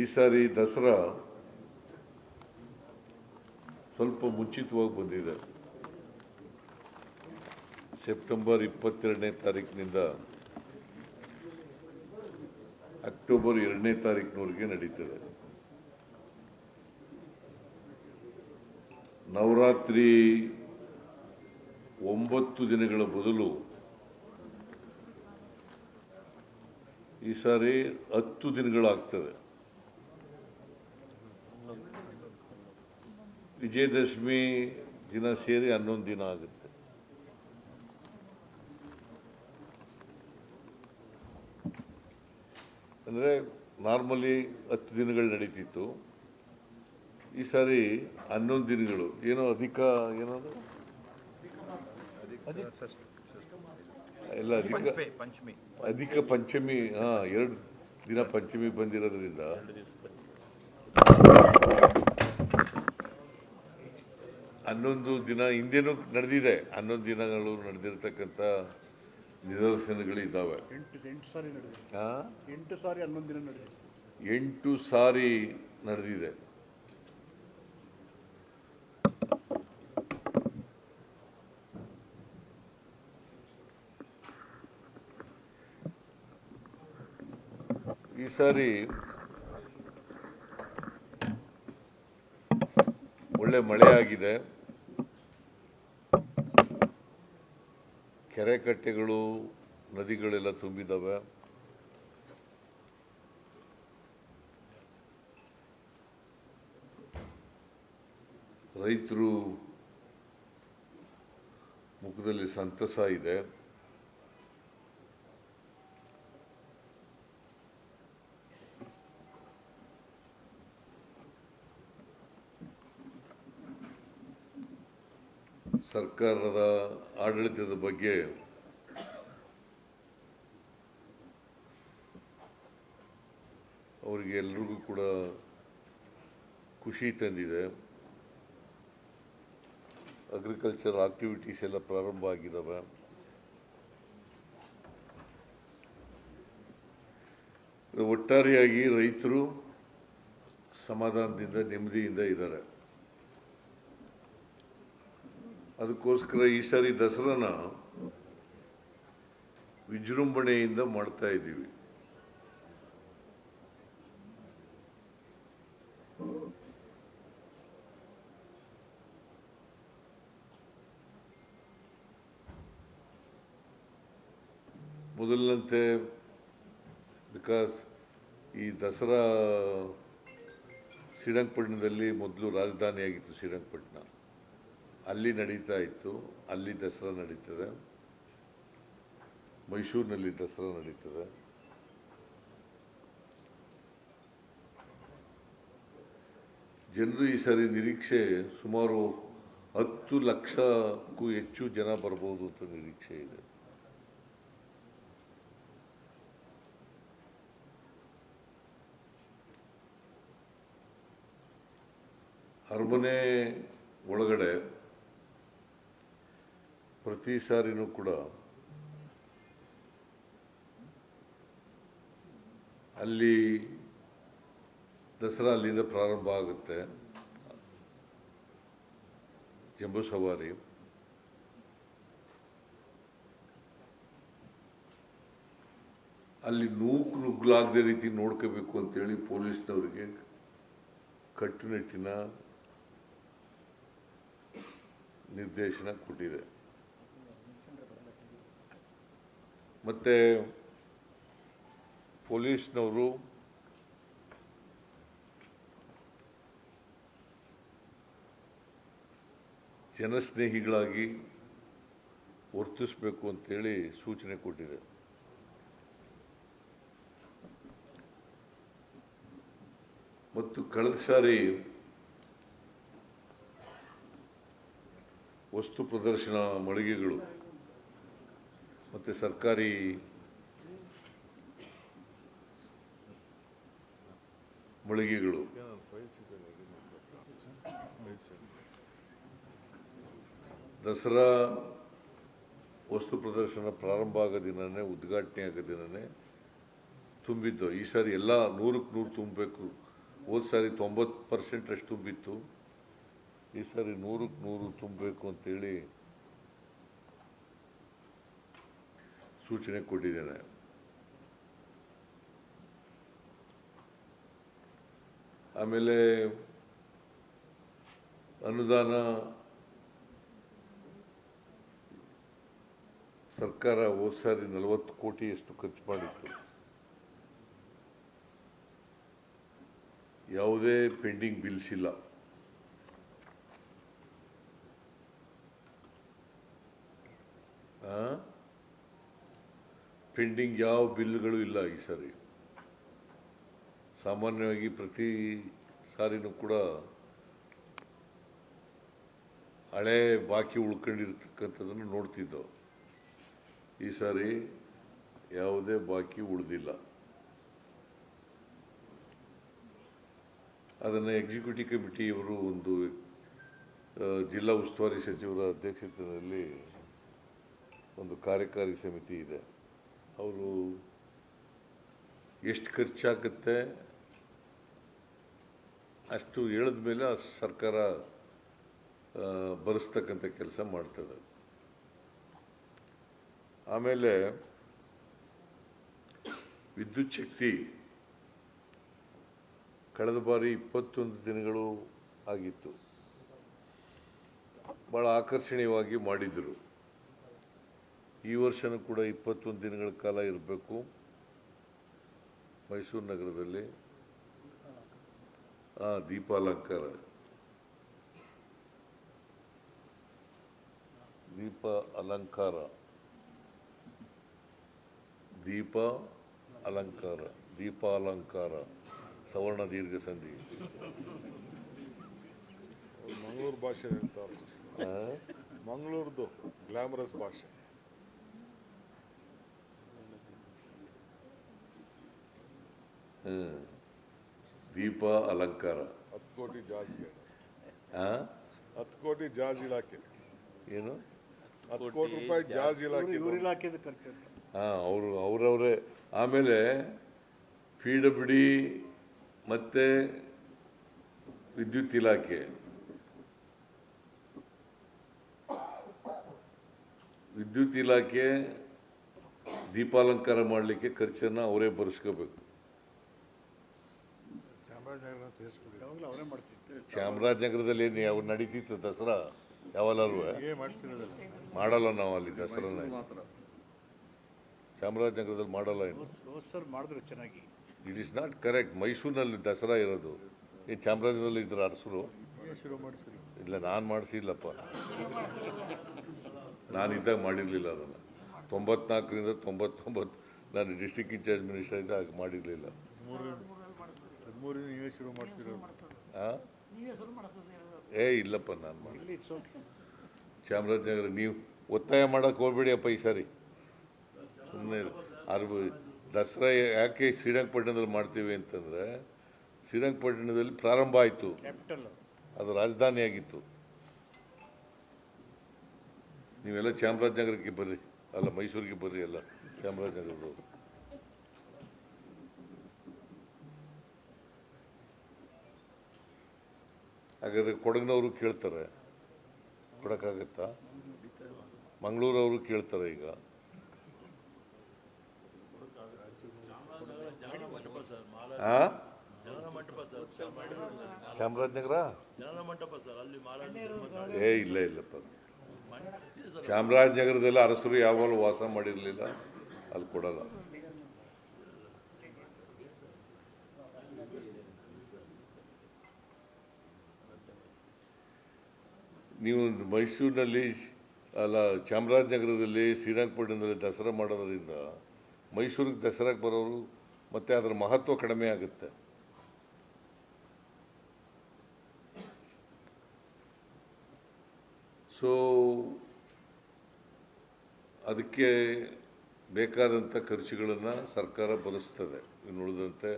ಈ ಸಾರಿ ದಸರಾ ಸ್ವಲ್ಪ ಮುಂಚಿತವಾಗಿ ಬಂದಿದೆ. ಸೆಪ್ಟೆಂಬರ್ ಇಪ್ಪತ್ತೆರಡನೇ ತಾರೀಕಿನಿಂದ ಅಕ್ಟೋಬರ್ ಎರಡನೇ ತಾರೀಕಿನವರೆಗೆ ನಡೀತದೆ. ನವರಾತ್ರಿ ಒಂಬತ್ತು ದಿನಗಳ ಬದಲು ಈ ಸಾರಿ ಹತ್ತು ದಿನಗಳಾಗ್ತದೆ. ವಿಜಯದಶಮಿ ದಿನ ಸೇರಿ ಹನ್ನೊಂದು ದಿನ ಆಗುತ್ತೆ. ಅಂದರೆ ನಾರ್ಮಲಿ ಹತ್ತು ದಿನಗಳು ನಡೀತಿತ್ತು. ಈ ಸಾರಿ ಹನ್ನೊಂದು ದಿನಗಳು. ಏನೋ ಅಧಿಕ ಏನದು ಎಲ್ಲ ಅಧಿಕ ಅಧಿಕ ಪಂಚಮಿ ಹಾಂ ಎರಡು ದಿನ ಪಂಚಮಿ ಬಂದಿರೋದ್ರಿಂದ ಹನ್ನೊಂದು ದಿನ ಹಿಂದೆನೂ ನಡೆದಿದೆ. ಹನ್ನೊಂದು ದಿನಗಳು ನಡೆದಿರ್ತಕ್ಕಂಥ ನಿದರ್ಶನಗಳಿದ್ದಾವೆ ಎಂಟು ಎಂಟು ಸಾರಿ ಹನ್ನೊಂದು ದಿನ ನಡೆದಿದೆ. ಎಂಟು ಸಾರಿ ನಡೆದಿದೆ. ಈ ಸಾರಿ ಒಳ್ಳೆ ಮಳೆ ಆಗಿದೆ. ಕೆರೆ ಕಟ್ಟೆಗಳು ನದಿಗಳೆಲ್ಲ ತುಂಬಿದ್ದಾವೆ ರೈತರು ಮುಖದಲ್ಲಿ ಸಂತಸ ಇದೆ. ಸರ್ಕಾರದ ಆಡಳಿತದ ಬಗ್ಗೆ ಅವರಿಗೆ ಎಲ್ರಿಗೂ ಕೂಡ ಖುಷಿ ತಂದಿದೆ. ಅಗ್ರಿಕಲ್ಚರ್ ಆಕ್ಟಿವಿಟೀಸ್ ಎಲ್ಲ ಪ್ರಾರಂಭ ಆಗಿದ್ದಾವೆ ಒಟ್ಟಾರೆಯಾಗಿ ರೈತರು ಸಮಾಧಾನದಿಂದ, ನೆಮ್ಮದಿಯಿಂದ ಇದ್ದಾರೆ. ಅದಕ್ಕೋಸ್ಕರ ಈ ಸಾರಿ ದಸರಾನ ವಿಜೃಂಭಣೆಯಿಂದ ಮಾಡ್ತಾ ಇದ್ದೀವಿ. ಮೊದಲಿನಂತೆ ಬಿಕಾಸ್ ಈ ದಸರಾ ಶ್ರೀರಂಗಪಟ್ಟಣದಲ್ಲಿ ಮೊದಲು ರಾಜಧಾನಿಯಾಗಿತ್ತು ಶ್ರೀರಂಗಪಟ್ಟಣ. ಅಲ್ಲಿ ನಡೀತಾ ಇತ್ತು, ಅಲ್ಲಿ ದಸರಾ ನಡೀತದೆ. ಮೈಸೂರಿನಲ್ಲಿ ದಸರಾ ನಡೀತದೆ. ಜನರು ಈ ಸಾರಿ ನಿರೀಕ್ಷೆ ಸುಮಾರು ಹತ್ತು ಲಕ್ಷಕ್ಕೂ ಹೆಚ್ಚು ಜನ ಬರ್ಬೋದು ಅಂತ ನಿರೀಕ್ಷೆ ಇದೆ. ಅರಮನೆ ಒಳಗಡೆ ಪ್ರತಿ ಸಾರಿನೂ ಕೂಡ ಅಲ್ಲಿ ದಸರಾ ಅಲ್ಲಿಂದ ಪ್ರಾರಂಭ ಆಗುತ್ತೆ ಜಂಬೂ ಸವಾರಿ. ಅಲ್ಲಿ ನೂಕು ನುಗ್ಗಲಾಗದೆ ರೀತಿ ನೋಡ್ಕೋಬೇಕು ಅಂತೇಳಿ ಪೊಲೀಸ್ನವರಿಗೆ ಕಟ್ಟುನಿಟ್ಟಿನ ನಿರ್ದೇಶನ ಕೊಟ್ಟಿದೆ. ಮತ್ತೆ ಪೊಲೀಸ್ನವರು ಜನಸ್ನೇಹಿಗಳಾಗಿ ವರ್ತಿಸಬೇಕು ಅಂತೇಳಿ ಸೂಚನೆ ಕೊಟ್ಟಿದೆ. ಮತ್ತು ಕಳೆದ ಸಾರಿ ವಸ್ತು ಪ್ರದರ್ಶನ ಮಳಿಗೆಗಳು ಮತ್ತು ಸರ್ಕಾರಿ ಮಳಿಗೆಗಳು. ದಸರಾ ವಸ್ತು ಪ್ರದರ್ಶನ ಪ್ರಾರಂಭ ಆಗೋ ದಿನನೇ, ಉದ್ಘಾಟನೆ ಆಗೋ ದಿನನೇ ತುಂಬಿದ್ದು. ಈ ಸಾರಿ ಎಲ್ಲ ನೂರಕ್ಕೆ ನೂರು ತುಂಬಬೇಕು. ಹೋದ ಸಾರಿ ತೊಂಬತ್ತು ಪರ್ಸೆಂಟ್ ಅಷ್ಟು ತುಂಬಿತ್ತು. ಈ ಸಾರಿ ನೂರಕ್ಕೆ ನೂರು ತುಂಬಬೇಕು ಅಂತೇಳಿ ಸೂಚನೆ ಕೊಟ್ಟಿದ್ದೇನೆ. ಆಮೇಲೆ ಅನುದಾನ ಸರ್ಕಾರ ಹೋದ ಸಾರಿ ನಲವತ್ತು ಕೋಟಿಯಷ್ಟು ಖರ್ಚು ಮಾಡಿತ್ತು. ಯಾವುದೇ ಪೆಂಡಿಂಗ್ ಬಿಲ್ಸ್ ಇಲ್ಲ. ಪೆಂಡಿಂಗ್ ಯಾವ ಬಿಲ್ಗಳು ಇಲ್ಲ ಈ ಸಾರಿ. ಸಾಮಾನ್ಯವಾಗಿ ಪ್ರತಿ ಸಾರಿನೂ ಕೂಡ ಹಳೆ ಬಾಕಿ ಉಳ್ಕೊಂಡಿರ್ತಕ್ಕಂಥದ್ದನ್ನು ನೋಡ್ತಿದ್ದೋ ಈ ಸಾರಿ ಯಾವುದೇ ಬಾಕಿ ಉಳಿದಿಲ್ಲ. ಅದನ್ನು ಎಕ್ಸಿಕ್ಯೂಟಿವ್ ಕಮಿಟಿಯವರು ಒಂದು ಜಿಲ್ಲಾ ಉಸ್ತುವಾರಿ ಸಚಿವರ ಅಧ್ಯಕ್ಷತೆಯಲ್ಲಿ ಒಂದು ಕಾರ್ಯಕಾರಿ ಸಮಿತಿ ಇದೆ. ಅವರು ಎಷ್ಟು ಖರ್ಚಾಗುತ್ತೆ? ಅಷ್ಟು ಹೇಳಿದ ಮೇಲೆ ಆ ಸರ್ಕಾರ ಬರೆಸ್ತಕ್ಕಂಥ ಕೆಲಸ ಮಾಡ್ತದೆ. ಆಮೇಲೆ ವಿದ್ಯುತ್ ಶಕ್ತಿ ಕಳೆದ ಬಾರಿ ಇಪ್ಪತ್ತೊಂದು ದಿನಗಳು ಆಗಿತ್ತು. ಭಾಳ ಆಕರ್ಷಣೀಯವಾಗಿ ಮಾಡಿದರು. ಈ ವರ್ಷನೂ ಕೂಡ ಇಪ್ಪತ್ತೊಂದು ದಿನಗಳ ಕಾಲ ಇರಬೇಕು. ಮೈಸೂರು ನಗರದಲ್ಲಿ. ಆ ದೀಪಾಲಂಕಾರ. ದೀಪ ಅಲಂಕಾರ. ದೀಪ ಅಲಂಕಾರ. ದೀಪಾಲಂಕಾರ. ಸವರ್ಣ ದೀರ್ಘ ಸಂಧಿ. ಮಂಗಳೂರು ಭಾಷೆ ಹೇಳ್ತಾರೆ? ಮಂಗಳೂರ್ದು ಗ್ಲಾಮರಸ್ ಭಾಷೆ. ದೀಪ ಅಲಂಕಾರ. ಹತ್ತು ಕೋಟಿ ಜಾಜ್ ಆ? ಹತ್ತು ಕೋಟಿ ಜಾರ್ಜ್ ಇಲಾಖೆ. ಏನು? ಹತ್ತು ಕೋಟಿ ರೂಪಾಯಿ ಜಾಜ್ ಇಲಾಖೆ. ಹಾ ಅವರು ಅವರವರೇ. ಆಮೇಲೆ ಪಿ ಡಬ್ಲ್ಯೂ ಡಿ ಮತ್ತೆ ವಿದ್ಯುತ್ ಇಲಾಖೆ. ವಿದ್ಯುತ್ ಇಲಾಖೆ ದೀಪಾಲಂಕಾರ ಮಾಡಲಿಕ್ಕೆ ಖರ್ಚನ್ನು ಅವರೇ ಭರಿಸ್ಕೋಬೇಕು ಚಾಮರಾಜನಗರ ಸೇರಿಸ್ಬಿಡಿ ಯಾವಾಗಲೂ ಅವರೇ ಮಾಡ್ತಿದ್ರು ಚಾಮರಾಜನಗರದಲ್ಲಿ ಏನು ಯಾವ ನಡೀತಿತ್ತು ದಸರಾ ಯಾವಲ್ಲ ಏನ್ ಮಾಡ್ತಿರೋದಲ್ಲ ಮಾಡಲ್ಲ ನಾವು ಅಲ್ಲಿ ದಸರಾನ ಚಾಮರಾಜನಗರದಲ್ಲಿ ಮಾಡಲ್ಲ ಏನು ಹೋದ್ ಸರ್ ಮಾಡಿದ್ರು ಚೆನ್ನಾಗಿ. ಇಟ್ ಇಸ್ ನಾಟ್ ಕರೆಕ್ಟ್ ಮೈಸೂರಿನಲ್ಲಿ ದಸರಾ ಇರೋದು. ಈ ಚಾಮರಾಜನಗರದಲ್ಲಿ ಇದ್ರ ಅರಸರು ಶುರು ಮಾಡಿಸಿರಿ. ಇಲ್ಲ ನಾನು ಮಾಡಿಸಿಲ್ಲಪ್ಪ. ನಾನು ಇದ್ದಾಗ ಮಾಡಿರಲಿಲ್ಲ ಅದನ್ನು. ತೊಂಬತ್ನಾಲ್ಕರಿಂದ ತೊಂಬತ್ತೊಂಬತ್ತು ನಾನು ಡಿಸ್ಟಿಕ್ ಇನ್ಚಾರ್ಜ್ ಮಿನಿಸ್ಟರ್ ಇದ್ದಾಗ ಮಾಡಿರಲಿಲ್ಲ. ಮೂರಿಂದ ನೀವೇ ಶುರು ಮಾಡ್ತಿರೋದು. ಏ ಇಲ್ಲಪ್ಪ ನಾನು ಮಾಡಿ ಇಟ್ಸ್ ಓಕೆ ಚಾಮರಾಜನಗರ ನೀವು ಒತ್ತಾಯ ಮಾಡಕ್ಕೆ ಹೋಗ್ಬೇಡಿ ಅಪ್ಪ ಈ ಸಾರಿ. ಸುಮ್ಮನೆ ಅರ್ಬ ದಸರಾ ಯಾಕೆ ಶ್ರೀರಂಗಪಟ್ಟಣದಲ್ಲಿ ಮಾಡ್ತೀವಿ ಅಂತಂದರೆ ಶ್ರೀರಂಗಪಟ್ಟಣದಲ್ಲಿ ಪ್ರಾರಂಭ ಆಯಿತು. ಕ್ಯಾಪಿಟಲ್ ಅದು ರಾಜಧಾನಿಯಾಗಿತ್ತು. ನೀವೆಲ್ಲ ಚಾಮರಾಜನಗರಕ್ಕೆ ಬರ್ರಿ. ಅಲ್ಲ ಮೈಸೂರಿಗೆ ಬರ್ರಿ ಎಲ್ಲ ಚಾಮರಾಜನಗರದವರು. ಹಾಗಾದ್ರೆ ಕೊಡಗಿನವರು ಕೇಳ್ತಾರೆ. ಕೊಡೋಕ್ಕಾಗತ್ತಾ? ಮಂಗಳೂರವರು ಕೇಳ್ತಾರೆ ಈಗ? ಚಾಮರಾಜನಗರ? ಏ, ಇಲ್ಲ, ಇಲ್ಲಪ್ಪ. ಚಾಮರಾಜನಗರದಲ್ಲಿ ಅರಸರು ಯಾವಾಗಲೂ ವಾಸ ಮಾಡಿರಲಿಲ್ಲ. ಅಲ್ಲಿ ಕೊಡಲ್ಲ. ನೀವು ಮೈಸೂರಿನಲ್ಲಿ ಅಲ್ಲ, ಚಾಮರಾಜನಗರದಲ್ಲಿ, ಶ್ರೀರಂಗಪಟ್ಟಣದಲ್ಲಿ ದಸರಾ ಮಾಡೋದರಿಂದ ಮೈಸೂರಿಗೆ ದಸರಾಗೆ ಬರೋರು ಮತ್ತು ಅದರ ಮಹತ್ವ ಕಡಿಮೆ ಆಗುತ್ತೆ. ಸೊ ಅದಕ್ಕೆ ಬೇಕಾದಂಥ ಖರ್ಚುಗಳನ್ನು ಸರ್ಕಾರ ಭರಿಸ್ತದೆ. ಇನ್ನು ಉಳಿದಂತೆ